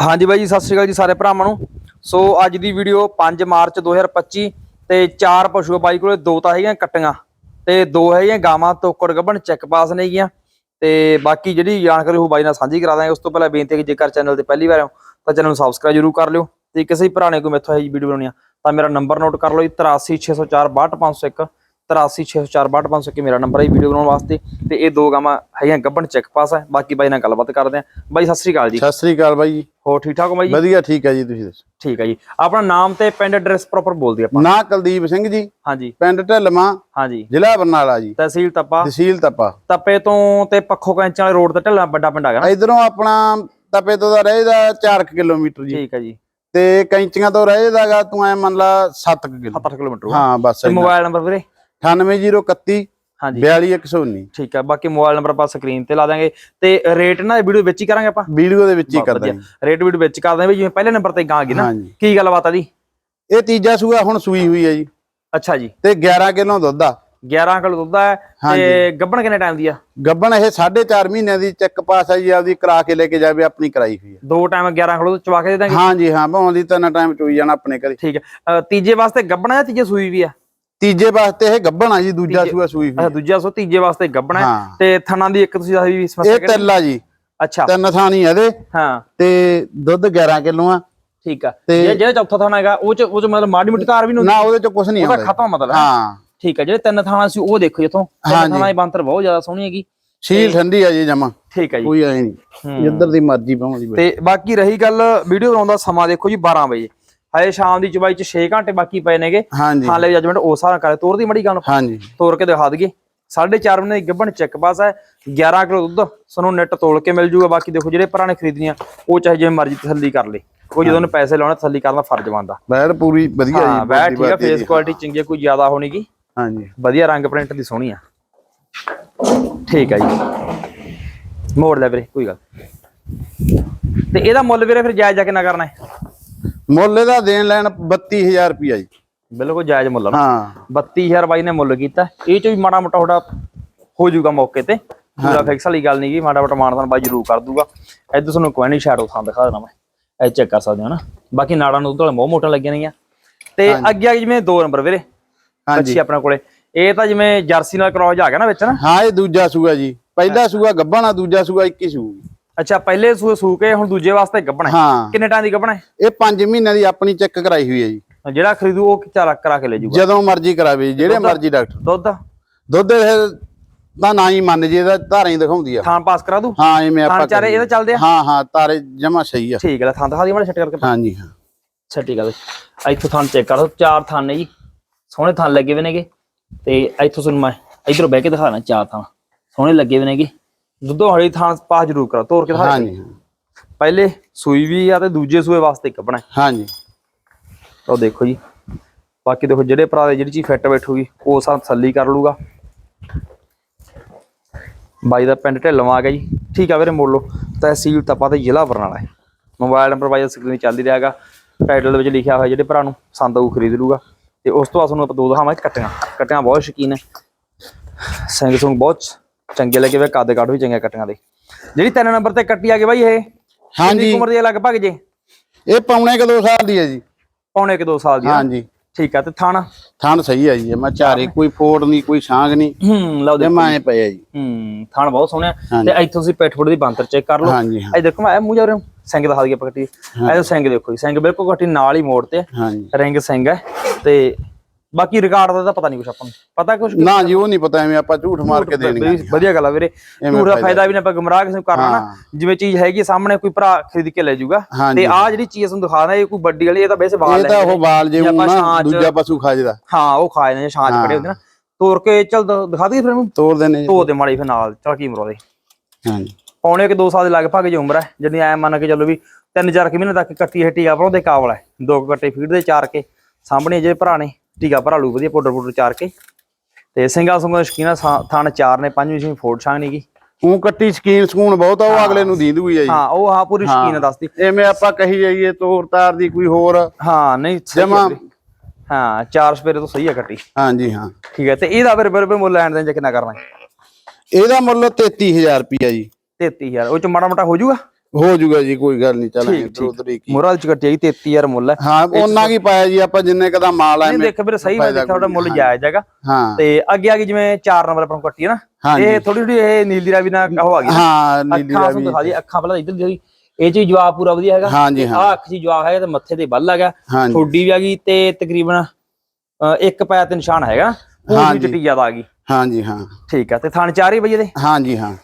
ਹਾਂਜੀ ਬਾਈ ਜੀ, ਸਤਿ ਸ਼੍ਰੀ ਅਕਾਲ ਜੀ ਸਾਰੇ ਭਰਾਵਾਂ ਨੂੰ। ਸੋ ਅੱਜ ਦੀ ਵੀਡੀਓ 5 ਮਾਰਚ 2025 ਤੇ ਚਾਰ ਪਸ਼ੂ ਬਾਈ ਕੋਲੇ ਦੋ ਤਾਂ ਹੈਗੀਆਂ ਕੱਟੀਆਂ ਤੇ ਦੋ ਹੈਗੀਆਂ ਗਾਵਾਂ ਤੋਕੜ ਗੱਭਣ ਚੈੱਕ ਪਾਸ ਨੇਗੀਆਂ ਤੇ ਬਾਕੀ ਜਿਹੜੀ ਜਾਣਕਾਰੀ ਉਹ ਬਾਈ ਨਾਲ ਸਾਂਝੀ ਕਰਾ ਦਾਂਗੇ। ਉਸ ਤੋਂ ਪਹਿਲਾਂ ਬੇਨਤੀ ਹੈ ਕਿ ਜੇਕਰ ਚੈਨਲ ਤੇ ਪਹਿਲੀ ਵਾਰ ਹੋ ਤਾਂ ਚੈਨਲ ਨੂੰ ਸਬਸਕ੍ਰਾਈਬ ਜਰੂਰ ਕਰ ਲਿਓ ਤੇ ਕਿਸੇ ਵੀ ਭਰਾ ਨੇ ਕੋਈ ਮੈਥੋਂ ਇਹ ਵੀਡੀਓ ਬਣਾਉਣੀ ਆ ਤਾਂ ਮੇਰਾ ਨੰਬਰ ਨੋਟ ਕਰ ਲਓ ਜੀ 8360462501 8360462501 ਮੇਰਾ ਨੰਬਰ ਹੈ ਵੀਡੀਓ ਬਣਾਉਣ ਵਾਸਤੇ ਤੇ ਇਹ ਦੋ ਗਾਵਾਂ ਹੈਗੀਆਂ ਗੱਭਣ ਚੈੱਕ ਪਾਸ ਹੈ ਬਾਕੀ ਬਾਈ ਨਾਲ ਗੱਲਬਾਤ ਕਰਦੇ ਆਂ। ਬਾਈ ਸਤਿ ਸ਼੍ਰੀ ਅਕਾਲ ਜੀ। ਸਤਿ ਸ੍ਰੀ ਅਕਾਲ ਬਾਈ ਜੀ। ਹੋਰ ਠੀਕ ਠਾਕ ਹੋ ਬਾਈ ਜੀ? ਵਧੀਆ ਠੀਕ ਹੈ ਜੀ ਤੁਸੀਂ ਦੱਸੋ? ਠੀਕ ਹੈ ਜੀ। ਆਪਣਾ ਨਾਮ ਤੇ ਪਿੰਡ ਐਡਰੈਸ ਪ੍ਰੋਪਰ ਬੋਲ ਦਿਓ ਆਪਾਂ। ਨਾਂ ਕੁਲਦੀਪ ਸਿੰਘ ਜੀ। ਹਾਂਜੀ। ਪਿੰਡ ਢਲਮਾ ਹਾਂਜੀ। ਜ਼ਿਲ੍ਹਾ ਬਰਨਾਲਾ ਜੀ। ਤਹਿਸੀਲ ਤਪਾ। ਤਹਿਸੀਲ ਤਪਾ। ਤਪੇ ਤੋਂ ਤੇ ਪੱਖੋ ਕੈਂਚਾਂ ਵਾਲੇ ਰੋਡ ਤੇ ਢੱਲਾ ਵੱਡਾ ਪਿੰਡ ਹੈਗਾ ਨਾ? ਇਧਰੋਂ ਆਪਣਾ ਤਪੇ ਤੋਂ ਦਾ ਰਹੇਦਾ 4 ਕਿਲੋਮੀਟਰ ਜੀ। ਠੀਕ ਹੈ ਜੀ। ਤੇ ਕੈਂਚੀਆਂ ਤੋਂ ਰਹੇਦਾਗਾ ਤੂੰ ਐ ਮੰਨ ਲਾ 7 ਕਿਲੋ 7 ਕਿਲੋਮੀਟਰ ਹਾਂ ਬਸ ਤੇ। ਮੋਬਾਈਲ ਨੰਬਰ ਵੀਰੇ? 98031 ਹਾਂਜੀ। 42119 ਠੀਕ ਹੈ ਬਾਕੀ ਮੋਬਾਈਲ ਨੰਬਰ ਆਪਾਂ ਸਕਰੀਨ ਤੇ ਲਾ ਦਾਂਗੇ ਤੇ ਰੇਟ ਨਾ ਵੀਡੀਓ ਵਿੱਚ ਹੀ ਕਰਾਂਗੇ ਆਪਾਂ? ਵੀਡੀਓ ਦੇ ਵਿੱਚ ਹੀ ਕਰਦਾ ਵਧੀਆ। ਜੀ ਰੇਟ ਵੀਡੀਓ ਵਿੱਚ ਕਰ ਦਾਂਗੇ ਵੀ ਜਿਵੇਂ ਪਹਿਲੇ ਨੰਬਰ ਤੇ ਗਾਂ ਗਈ ਨਾ ਹਾਂਜੀ। ਕੀ ਗੱਲਬਾਤ ਆ ਦੀ ਇਹ ਤੀਜਾ ਸੂਆ ਹੁਣ ਸੂਈ ਹੋਈ ਹੈ ਜੀ। ਅੱਛਾ ਜੀ। ਤੇ 11 ਕਿਲੋ ਦੁੱਧ ਆ। 11 ਕਿਲੋ ਦੁੱਧ ਹੈ ਤੇ ਗੱਭਣ ਕਿੰਨੇ ਟਾਈਮ ਦੀ ਆ? ਗੱਬਣ ਇਹ 4.5 ਮਹੀਨਿਆਂ ਦੀ ਚੈੱਕ ਪਾਸ ਹੈ ਜੀ ਆਪਦੀ ਕਰਾ ਕੇ ਲੈ ਕੇ ਜਾਵੇ ਆਪਣੀ ਕਰਾਈ ਹੋਈ ਦੋ ਟਾਈਮ 11 ਕਿਲੋ ਚਵਾ ਕੇ ਦੇ ਦਾਂਗੇ? ਹਾਂਜੀ ਹਾਂ ਭਾਵੇਂ ਦੀ ਤਿੰਨ ਟਾਈਮ ਚੋਈ ਜਾਣਾ ਆਪਣੇ ਘਰੇ। ਠੀਕ ਹੈ ਅ, ਤੀਜੇ ਵਾਸਤੇ ਗੱਭਣਾ ਜਾਂ ਤੀਜੇ ਸੂਈ ਵੀ ਆ? ਤੀਜੇ ਵਾਸਤੇ ਇਹ ਗੱਬਣ ਆ ਜੀ ਦੂਜਾ ਸੂਆ ਸੂਈ ਅੱਛਾ ਹੋਈ ਦੂਜਾ ਸੋ ਤੀਜੇ ਵਾਸਤੇ ਗੱਭਣਾ ਹੈ। ਹਾਂ। ਤੇ ਥਣਾ ਦੀ ਇੱਕ ਤੁਸੀਂ ਦੱਸ ਵੀ ਸਮੱਸਿਆ ਇਹ ਤਿੱਲ ਆ ਜੀ। ਅੱਛਾ। ਤਿੰਨ ਥਾਣੀ ਇਹਦੇ। ਹਾਂ। ਤੇ ਦੁੱਧ 11 ਕਿਲੋ ਆ। ਠੀਕ ਆ। ਤੇ- ਜਿਹੜਾ ਚੌਥਾ ਥਾਣਾ ਹੈਗਾ ਉਹ ਚ ਉਹ ਚ ਮਤਲਬ ਮਾੜੀ ਮਿੱਟੀ ਧਾਰ ਵੀ ਨਹੀਂ ਨਾ ਉਹਦੇ ਚ ਕੁਝ ਨਹੀਂ ਉਹਦਾ ਆਉਂਦਾ ਖਤਮ ਮਤਲਬ ਹੈ? ਹਾਂ। ਠੀਕ ਆ ਜਿਹੜੇ ਤਿੰਨ ਥਾਣਾ ਸੀ ਉਹ ਦੇਖੋ ਜਿੱਥੋਂ ਤਿੰਨ ਹਾਂਜੀ। ਥਾਣਾ ਦੀ ਬੰਤਰ ਬਹੁਤ ਜ਼ਿਆਦਾ ਸੋਹਣੀ ਹੈਗੀ। ਸ਼ੀਲ ਠੰਡੀ ਆ ਜੀ ਜਮਾ। ਠੀਕ ਆ ਜੀ। ਕੋਈ ਐ ਨਹੀਂ। ਜਿੱਧਰ ਦੀ ਮਰਜ਼ੀ ਭਾਵੇਂ ਦੀ ਤੇ ਬਾਕੀ ਰਹੀ ਗੱਲ ਵੀਡੀਓ ਬਣਾਉਣ ਦਾ ਸਮਾਂ ਦੇਖੋ ਜੀ 12 ਵਜੇ। ਹਜੇ ਸ਼ਾਮ ਦੀ ਚਬਾਈ ਚ 6 ਘੰਟੇ ਬਾਕੀ ਪਏ ਨੇਗੇ। ਹਾਂਜੀ। ਹਾਲੇ ਜਜਮੈਂਟ ਉਸ ਨਾਲ ਕਰੇ। ਤੋਰ ਦੀ ਮੜੀ ਗੱਲ। ਹਾਂਜੀ। ਤੋਰ ਕੇ ਦਿਖਾ ਦਈਏ। 4.5 ਮਹੀਨੇ ਦੀ ਗੱਭਣ ਚੈੱਕ ਪਾਸ ਹੈ 11 ਕਿਲੋ ਦੁੱਧ ਸਾਨੂੰ ਨੈਟ ਤੋਲ ਕੇ ਮਿਲ ਜੂਗਾ। ਬਾਕੀ ਦੇਖੋ ਜਿਹੜੇ ਭਰਾ ਨੇ ਖਰੀਦਣੀਆਂ ਉਹ ਚਾਹੇ ਜਿਵੇਂ ਮਰਜ਼ੀ ਤਸੱਲੀ ਕਰ ਲੇ। ਉਹ ਜਦੋਂ ਨੇ ਪੈਸੇ ਲਾਉਣੇ ਤਸੱਲੀ ਕਰਨਾ ਫਰਜ਼ ਬਣਦਾ। ਬੈਰ ਪੂਰੀ ਵਧੀਆ ਹਾਂ ਜੀ ਬੋਡੀ ਠੀਕ ਬਾਡੀ ਫੇਸ ਦੀ। ਕੁਆਲਿਟੀ ਚੰਗੀ ਕੋਈ ਜ਼ਿਆਦਾ ਹੋਣੀਗੀ ਹਾਂਜੀ। ਵਧੀਆ ਰੰਗ ਪ੍ਰਿੰਟ ਦੀ ਸੋਹਣੀ ਆ। ਠੀਕ ਆ ਜੀ। ਮੋੜ ਲੈ ਵੀਰੇ ਕੋਈ ਗੱਲ। ਤੇ ਇਹਦਾ ਮੁੱਲ ਵੀਰੇ ਫਿਰ ਜਾਇਜ਼ ਜਾ ਕੇ ਨਾ ਕਰਨਾ ਹੈ? ਮੁੱਲ ਇਹਦਾ ਦੇਣ ਲੈਣ 32000 ਰੁਪਿਆ ਜੀ। ਬਿਲਕੁਲ ਜਾਇਜ਼ ਮੁੱਲ ਆ ਨਾ। ਹਾਂ। 32000 ਬਾਈ ਨੇ ਮੁੱਲ ਕੀਤਾ। ਇਹ ਚ ਵੀ ਮਾੜਾ ਮੋਟਾ ਥੋੜਾ ਹੋ ਜਾਊਗਾ ਮੌਕੇ ਤੇ। ਪੂਰਾ ਫਿਕਸ ਵਾਲੀ ਗੱਲ ਨਹੀਂ ਗੀ ਮਾੜਾ ਮੋਟਾ ਮਾਨਦਾਨ ਬਾਈ ਜ਼ਰੂਰ ਕਰ ਦੂਗਾ। ਇੱਧਰ ਤੁਹਾਨੂੰ ਕੋਈ ਨਹੀਂ ਸ਼ੈਡੋ ਥਾਂ ਦਿਖਾ ਦੇਣਾ ਮੈਂ। ਇਹ ਚੈੱਕ ਕਰ ਸਕਦੇ ਹੋ ਨਾ। ਬਾਕੀ ਨਾੜਾਂ ਨੂੰ ਤੁਹਾਡੇ ਬਹੁਤ ਮੋਟਾ ਲੱਗੀਆਂ ਨੇਗੀਆਂ ਤੇ ਅੱਗੇ ਆ ਗਈ ਜਿਵੇਂ ਦੋ ਨੰਬਰ ਵੀਰੇ। ਹਾਂਜੀ। ਆਪਣੇ ਕੋਲੇ। ਇਹ ਤਾਂ ਜਿਵੇਂ ਜਰਸੀ ਨਾਲ ਕ੍ਰੋਸ ਆ ਗਿਆ ਨਾ ਵਿੱਚ ਨਾ। ਹਾਂ ਇਹ ਦੂਜਾ ਸੂਆ ਜੀ। ਪਹਿਲਾ ਸੂਆ ਗੱਬਣਾ ਦੂਜਾ ਸੂਆ 21 ਸੂ ਅੱਛਾ ਪਹਿਲੇ ਸੂਏ ਸੂ ਕੇ ਹੁਣ ਦੂਜੇ ਵਾਸਤੇ ਗੱਭਣਾ ਹੈ। ਹਾਂ। ਕਿੰਨੇ ਟਾਈਮ ਦੀ ਗੱਭਣਾ ਹੈ? ਇਹ 5 ਮਹੀਨਿਆਂ ਦੀ ਆਪਣੀ ਚੈੱਕ ਕਰਾਈ ਹੋਈ ਹੈ ਜੀ। ਜਿਹੜਾ ਖਰੀਦੂ ਉਹ ਚਾਰਾ ਕਰਾ ਕੇ ਲੈ ਜਾਊਗਾ ਜਦੋਂ ਮਰਜ਼ੀ ਕਰਾਵੇ ਜੀ, ਜਿਹੜੇ ਮਰਜ਼ੀ ਡਾਕਟਰ। ਦੁੱਧ ਦੁੱਧ ਇਹ ਤਾਂ ਨਾ ਹੀ ਮੰਨ ਜੇ ਇਹਦਾ ਧਾਰਾਂ ਹੀ ਦਿਖਾਉਂਦੀ ਆ। ਥਾਂ ਪਾਸ ਕਰਾ ਦੂ? ਹਾਂ ਐਵੇਂ ਆਪਾਂ ਚਾਰੇ ਇਹਦੇ ਚੱਲਦੇ ਆ? ਹਾਂ ਹਾਂ ਤਾਰੇ ਜਮਾ ਸਹੀ ਆ। ਠੀਕ ਹੈ ਥਾਂ ਦਿਖਾ ਦੀ ਮਾੜਾ ਛੱਟ ਕਰਕੇ। ਹਾਂ। ਅੱਛਾ ਠੀਕ ਆ ਬਈ। ਇੱਥੋਂ ਥਾਂ ਚੈੱਕ ਕਰੋ ਚਾਰ ਥਾਂ ਨੇ ਜੀ। ਸੋਹਣੇ ਥਾਂ ਲੱਗੇ ਹੋਏ ਨੇਗੇ। ਤੇ ਇੱਥੋਂ ਤੁਹਾਨੂੰ ਮੈਂ ਇਧਰੋਂ ਬਹਿ ਕੇ ਦਿਖਾਣਾ ਚਾਰ ਥਾਂ। ਸੋਹਣੇ ਲੱਗੇ ਹੋਏ ਨੇਗੇ। ਦੁੱਧੋਂ ਹળી ਥਾਂ ਪਾਸ ਜ਼ਰੂਰ ਕਰੋ ਤੋਰ ਕੇ ਦਿਖਾ। ਹਾਂਜੀ ਪਹਿਲੇ ਸੂਈ ਵੀ ਆ ਤੇ ਦੂਜੇ ਸੂਏ ਵਾਸਤੇ ਕੱਪਣਾ ਹਾਂਜੀ। ਉਹ ਦੇਖੋ ਜੀ। ਬਾਕੀ ਦੇਖੋ ਜਿਹੜੇ ਭਰਾ ਦੇ ਜਿਹੜੀ ਚੀਜ਼ ਫਿੱਟ ਬੈਠੂਗੀ ਉਹ ਸਾਂ ਤਸੱਲੀ ਕਰ ਲੂਗਾ ਬਾਈ ਦਾ ਪਿੰਡ ਢਿੱਲੋਂ ਆ ਗਿਆ ਜੀ। ਠੀਕ ਆ ਵੀਰੇ ਮੋੜ ਲਓ ਤਹਿਸੀਲ ਤਪਾ ਤੇ ਜ਼ਿਲ੍ਹਾ ਬਰਨਾਲਾ ਹੈ। ਮੋਬਾਈਲ ਨੰਬਰ ਬਾਈ ਦਾ ਸਕਰੀਨ ਚੱਲ ਹੀ ਰਿਹਾਗਾ ਟਾਈਟਲ ਦੇ ਵਿੱਚ ਲਿਖਿਆ ਹੋਇਆ ਜਿਹੜੇ ਭਰਾ ਨੂੰ ਪਸੰਦ ਆਊ ਖਰੀਦ ਲੂਗਾ ਤੇ ਉਸ ਤੋਂ ਬਾਅਦ ਤੁਹਾਨੂੰ ਆਪਾਂ ਦੋ ਦਿਖਾਵਾਂਗੇ ਕੱਟੀਆਂ। ਕੱਟੀਆਂ ਬਹੁਤ ਸ਼ੌਕੀਨ ਹੈ ਸਿੰਘ ਸੁੰਗ ਬਹੁਤ ਚੰਗੇ ਲੱਗੇ ਵੇ ਕਾਦੇ ਕਾਠ ਵੀ ਚੰਗੇ ਕੱਟੀਆਂ ਦੇ। ਜਿਹੜੀ ਤਿੰਨ ਨੰਬਰ ਤੇ ਕੱਟੀ ਆ ਗਈ ਬਾਈ ਇਹ ਹਾਂਜੀ। ਉਮਰ ਦੀ ਲਗਭਗ ਜੇ? ਇਹ ਪੌਣੇ ਕ 2 ਸਾਲ ਦੀ ਹੈ ਜੀ। ਪੌਣੇ ਕਿ 2 ਸਾਲ ਦੀ ਆ। ਹਾਂਜੀ। ਠੀਕ ਆ ਤੇ ਥਾਣਾ? ਥਣ ਸਹੀ ਹੈ ਜੀ ਮੈਂ ਚਾਰੇ ਕੋਈ ਫੋੜ ਨਹੀਂ ਕੋਈ ਛਾਂਗ ਨਹੀਂ। ਹੂੰ ਲਓ ਜਮਾ ਐ ਪਏ ਜੀ। ਹੂੰ ਥਾਣ ਬਹੁਤ ਸੋਹਣਾ। ਤੇ ਇੱਥੋਂ ਤੁਸੀਂ ਪਿੱਠ ਫੁੱਟ ਦੀ ਬੰਤਰ ਚੈੱਕ ਕਰ ਲਓ। ਇਹ ਦੇਖੋ ਮੈਂ ਮੂੰਹ ਜਾ ਰਿਹਾ ਸਿੰਘ ਦਿਖਾ ਦਈਏ ਆਪਾਂ ਕੱਟੀ। ਇਹ ਸਿੰਘ ਦੇਖੋ ਸਿੰਘ ਬਿਲਕੁਲ ਕੱਟੀ ਨਾਲ ਹੀ ਮੋੜ ਤੇ ਰਿੰਗ ਸਿੰਘ ਹੈ। ਤੇ ਬਾਕੀ ਰਿਕਾਰਡ ਦਾ ਤਾਂ ਪਤਾ ਨਹੀਂ ਕੁਛ ਆਪਾਂ ਨੂੰ। ਪਤਾ ਕੁਛ ਨਾ ਜੀ ਉਹ ਨਹੀਂ ਪਤਾ ਐਵੇਂ ਆਪਾਂ ਝੂਠ ਮਾਰ ਕੇ ਦੇਣਗੇ ਵਧੀਆ ਗੱਲ ਆ ਵੀਰੇ। ਝੂਠ ਦਾ ਫਾਇਦਾ। ਵੀ ਨਾ ਆਪਾਂ ਗੁੰਮਰਾਹ ਕਿਸੇ ਨੂੰ ਕਰਨਾ ਨਾ ਜਿਵੇਂ ਚੀਜ਼ ਹੈਗੀ ਸਾਹਮਣੇ ਕੋਈ ਭਰਾ ਖਰੀਦ ਕੇ ਲੈ ਜਾਊਗਾ। ਤੇ ਆਹ ਜਿਹੜੀ ਚੀਜ਼ ਤੁਹਾਨੂੰ ਦਿਖਾਣਾ ਇਹ ਕੋਈ ਵੱਡੀ ਵਾਲੀ ਇਹ ਤਾਂ ਵੈਸੇ ਬਾਲ ਇਹ ਤਾਂ ਉਹ ਬਾਲ ਜੇ ਜੇ ਨਾ ਦੂਜਾ ਪਸ਼ੂ ਖਾ ਜਦਾ। ਹਾਂ ਉਹ ਖਾਏ ਨੇ ਛਾਂ 'ਚ ਖੜੇ ਹੁੰਦੇ ਨਾ ਤੋੜ ਕੇ ਚੱਲ ਦ- ਦਿਖਾ ਦਈਏ ਫਿਰ ਇਹਨੂੰ। ਤੋੜ ਦੇਣੇ ਜੀ। ਧੋ ਦੇ ਮਾੜੀ ਫਿਰ ਨਾਲ ਚਲ ਕੀ ਮਰੋ ਦੇ ਹਾਂਜੀ। ਪੌਣੇ ਕਿ 2 ਸਾਲ ਦੇ ਲਗਭਗ ਦੀ ਉਮਰ ਹੈ ਜਿੰਨੀ ਐ ਮੰਨ ਕੇ ਚੱਲੋ ਵੀ 3-4 ਕਿ ਮਹੀਨੇ ਤੱਕ ਕੱਟੀ ਹੈ ਟੀਕਾ ਭਰਾਉਂਦੇ ਕਾਬਲ ਹੈ। ਦੋ ਕੱਟੇ ਫੀਡ ਦੇ ਚਾਰ ਕੇ। ਸਾਹਮਣੇ ਜਿਹੜੇ ਭਰਾ ਨੇ। ਟੀਕਾ ਭਰਾ ਲੂ ਵਧੀਆ ਪਾਊਡਰ ਪਾਊਡਰ ਚਾਰ ਕੇ। ਤੇ ਸਿੰਘਾ ਸੰਗਾ ਸ਼ਕੀਨਾ ਥਾਣ ਚਾਰ ਨੇ ਪੰਜਵੀਂ ਛੇਵੀਂ ਫੋੜ ਛਾਂ ਨਹੀਂਗੀ ਉਹ ਕੱਟੀ ਸਕੀਨ ਸਕੂਨ ਬਹੁਤ ਆ ਉਹ ਅਗਲੇ ਨੂੰ ਦੀਂਦੂਗੀ ਆ ਜੀ। ਹਾਂ ਉਹ ਹਾਂ ਪੂਰੀ ਸ਼ਕੀਨ ਦੱਸਦੀ ਐਵੇਂ ਆਪਾਂ ਕਹੀ ਜਾਈਏ ਤੋਰ ਤਾਰ ਦੀ ਕੋਈ ਹੋਰ। ਹਾਂ ਨਹੀਂ ਹੈ ਜਮਾਂ-। ਹਾਂ ਚਾਰ ਸਪੇਰੇ ਤੋਂ ਸਹੀ ਹੈ ਕੱਟੀ। ਹਾਂਜੀ ਹਾਂ। ਠੀਕ ਹੈ ਤੇ ਇਹਦਾ ਫਿਰ ਫਿਰ ਮੁੱਲ ਲੈਣ ਦੇ ਕਿੰਨਾ ਕਰਨਾ? ਹੈ ਇਹਦਾ ਮੁੱਲ 33000 ਰੁਪਿਆ ਜੀ। 33000 ਉਹ ਚ ਮਾੜਾ ਮੋਟਾ ਹੋ ਜਾਊਗਾ ਹੋ ਜੂਗਾ ਜੀ ਕੋਈ ਗੱਲ ਨਹੀਂ ਚਲਾਂਗੇ ਇੱਧਰ ਉਧਰ ਹੀ ਕੀ ਮੁਰਾਲ ਚ ਕੱਟੀ ਹੈਗੀ 33000 ਮੁੱਲ ਹੈ। ਹਾਂ ਉਹਨਾਂ ਕੀ ਪਾਇਆ ਜੀ ਆਪਾਂ ਜਿੰਨੇ ਕਦਾ ਮਾਲ ਆ ਨਹੀਂ ਦੇਖ ਵੀਰੇ ਸਹੀ ਮੈਂ ਦੇਖਿਆ ਤੁਹਾਡਾ ਮੁੱਲ ਜਾਇਜ਼ ਹੈਗਾ। ਹਾਂ। ਤੇ ਅੱਗੇ ਆ ਗਈ ਜਿਵੇਂ 4 ਨੰਬਰ ਆਪਾਂ ਨੂੰ ਕੱਟੀ ਹੈ ਨਾ। ਇਹ ਥੋੜੀ ਥੋੜੀ ਇਹ ਨੀਲੀ ਰਾਵੀ ਨਾਲ ਉਹ ਆ ਗਈ। ਹਾਂ ਨੀਲੀ ਰਾਵੀ। ਦਿਖਾ ਦੀ ਅੱਖਾਂ ਪਹਿਲਾਂ ਇੱਧਰ ਦੀ ਇਹ ਚ ਜਵਾਬ ਪੂਰਾ ਵਧੀਆ ਹੈਗਾ। ਹਾਂਜੀ ਹਾਂ। ਆ ਅੱਖ ਜੀ ਜਵਾਬ ਹੈਗਾ ਤੇ ਮੱਥੇ ਤੇ ਬੱਲ ਹੈਗਾ। ਥੋੜੀ ਵੀ ਆ ਗਈ ਤੇ ਤਕਰੀਬਨ ਇੱਕ ਪੈਰ ਤੇ ਨਿਸ਼ਾਨ ਹੈਗਾ। ਪੂਰੀ। ਚਿੱਟੀ ਜ਼ਿਆਦਾ ਆ ਗਈ। ਹਾਂਜੀ ਹਾਂ। ਠੀਕ ਆ ਤੇ ਥਣ ਚਾਰ ਹੀ ਵਜੇ ਦੇ ਹਾਂਜੀ ਹਾਂ।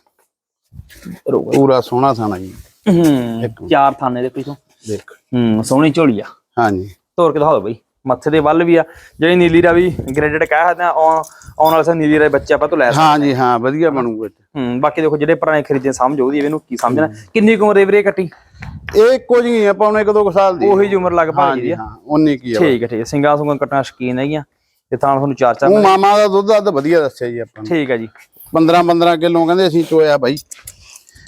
ਪੂਰਾ ਸੋਹਣਾ ਥਾਣਾ ਜੀ। ਹੂੰ ਚਾਰ ਥਾਨੇ ਦੇ ਪਿੱਛੋਂ। ਦੇਖ। ਹੂੰ ਸੋਹਣੀ ਝੋਲੀ ਆ। ਹਾਂਜੀ। ਤੋਰ ਕੇ ਦਿਖਾਓ ਬਈ। ਮੱਥੇ ਦੇ ਵੱਲ ਵੀ ਆ। ਜਿਹੜੀ ਨੀਲੀ ਰਾਵੀ ਗ੍ਰੇਡਡ ਕਹਿ ਸਕਦੇ ਆ ਆਉਣ ਵਾਲੇ ਸਾਲ ਨੀਲੀ ਰਾਵੀ ਬੱਚੇ ਆਪਾਂ ਤੋਂ ਲੈ ਸਕਦੇ ਹਾਂਜੀ ਹਾਂ ਵਧੀਆ ਬਣੂਗਾ ਹੂੰ ਬਾਕੀ ਦੇਖੋ ਜਿਹੜੇ ਪੁਰਾਣੇ ਖਰੀਦੇ ਸਮਝ ਉਹਦੀ ਇਹਨੂੰ ਕੀ ਸਮਝਣਾ। ਕਿੰਨੀ ਕੁ ਉਮਰ ਦੇ ਵੀਰੇ ਕੱਟੀ? ਇਹ ਕੁਝ ਨਹੀਂ ਆਪਾਂ ਉਹਨੇ ਕਦੋਂ ਸਾਲ ਦੀ ਉਹੀ ਜੀ ਉਮਰ ਲਗਭਗ ਜੀ ਹਾਂ ਉਨੀ ਕੀ ਆ। ਠੀਕ ਹੈ ਠੀਕ ਹੈ ਸਿੰਗਾ ਸੁੰਗਾ ਕੱਟਣਾ ਸ਼ਕੀਨ ਹੈਗੀਆਂ। ਤੇ ਤਾਂ ਤੁਹਾਨੂੰ ਚਾਰ ਚਾਰ ਮਾਮਾ ਦਾ ਦੁੱਧ ਦੱਧ ਵਧੀਆ ਦੱਸਿਆ ਜੀ ਆਪਾਂ ਠੀਕ ਹੈ ਜੀ। 15 15 ਕਿਲੋ ਕਹਿੰਦੇ ਅਸੀਂ ਚੋਇਆ ਬਾਈ।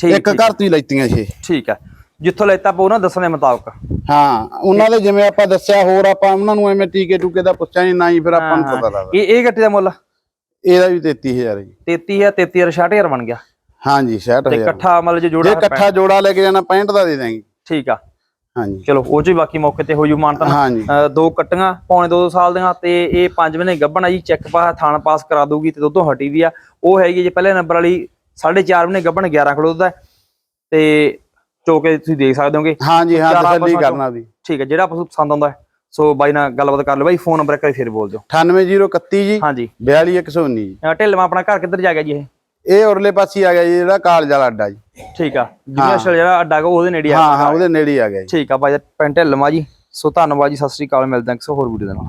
ਠੀਕ ਇੱਕ ਘਰ ਤੋਂ ਹੀ ਲੈਤੀਆਂ ਛੇ ਠੀਕ ਹੈ। ਜਿੱਥੋਂ ਲੈਤਾ ਪਊ ਨਾ ਦੱਸਣ ਦੇ ਮੁਤਾਬਕ। ਹਾਂ ਉਹਨਾਂ ਦੇ ਜਿਵੇਂ ਆਪਾਂ ਦੱਸਿਆ ਹੋਰ ਆਪਾਂ ਉਹਨਾਂ ਨੂੰ ਐਵੇਂ ਟੀਕੇ ਟੂਕੇ ਦਾ ਪੁੱਛਿਆ ਨਹੀਂ ਨਾ ਹੀ ਫਿਰ ਆਪਾਂ ਨੂੰ ਪਤਾ ਲੱਗਦਾ ਇਹ ਇਹ ਗੱਟੀ ਦਾ ਮੁੱਲ? ਇਹਦਾ ਵੀ 33000 ਹੈ ਜੀ। 33 ਹੈ 33 60000 ਬਣ ਗਿਆ। ਹਾਂਜੀ 60000 ਤੇ ਇਕੱਠਾ ਮਤਲਬ ਜੇ ਜੇ ਜੋੜਾ ਇਕੱਠਾ ਜੋੜਾ ਲੈ ਕੇ ਜਾਣਾ 65 ਦਾ ਦੇ ਦਾਂਗੇ ਠੀਕ ਆ। ਹਾਂਜੀ ਚਲੋ ਉਹ ਚ ਵੀ ਬਾਕੀ ਮੌਕੇ ਤੇ ਹੋ ਜੂ ਮਾਨਤਾ ਦੋ ਕੱਟੀਆਂ ਪੌਣੇ 2 ਸਾਲ ਦੀਆਂ ਤੇ ਇਹ 5 ਮਹੀਨੇ ਗੱਭਣ ਆ ਜੀ ਚੈੱਕ ਪਾ ਥਾਣ ਪਾਸ ਕਰਾ ਦੂਗੀ ਤੇ ਦੁੱਧੋਂ ਹਟੀ ਵੀ ਆ। ਉਹ ਹੈਗੀ ਜੇ ਪਹਿਲੇ ਨੰਬਰ ਵਾਲੀ 4.5 ਮਹੀਨੇ ਗੱਭਣ 11 ਕਿਲੋ ਤੇ ਚੋਕੇ ਤੁਸੀਂ ਦੇਖ ਸਕਦੇ ਹੋਗੇ। ਹਾਂਜੀ ਹਾਂ ਤਸੱਲੀ ਕਰਨਾ ਦੀ ਠੀਕ ਹੈ ਜਿਹੜਾ ਪਸ਼ੂ ਪਸੰਦ ਆਉਂਦਾ ਸੋ ਬਾਈ ਨਾਲ ਗੱਲਬਾਤ ਕਰ ਲਓ ਬਾਈ ਫੋਨ ਨੰਬਰ ਇੱਕ ਵਾਰੀ ਫਿਰ ਬੋਲ ਦਿਓ। 98031 ਜੀ। ਹਾਂਜੀ। 42119 ਜੀ। ਢਿੱਲਵਾਂ ਆਪਣਾ ਘਰ ਕਿੱਧਰ ਜਾ ਗਿਆ ਜੀ ਇਹ? ਇਹ ਉਰਲੇ ਪਾਸੇ ਆ ਗਿਆ ਜੀ ਜਿਹੜਾ ਕਾਲਜ ਵਾਲਾ ਅੱਡਾ ਜੀ। ਠੀਕ ਆ ਯੂਨੀਵਰਸਲ ਜਿਹੜਾ ਅੱਡਾ ਹੈਗਾ ਉਹਦੇ ਨੇੜੇ ਆ ਹਾਂ ਹਾਂ ਉਹਦੇ ਨੇੜੇ ਆ ਗਿਆ ਜੀ। ਠੀਕ ਆ ਬਾਈ ਪਿੰਡ ਢਿੱਲਵਾਂ ਜੀ। ਸੋ ਧੰਨਵਾਦ ਜੀ ਸਤਿ ਸ੍ਰੀ ਅਕਾਲ ਮਿਲਦੇ ਹਾਂ ਕਿਸੇ ਹੋਰ ਵੀਡੀਓ ਦੇ ਨਾਲ।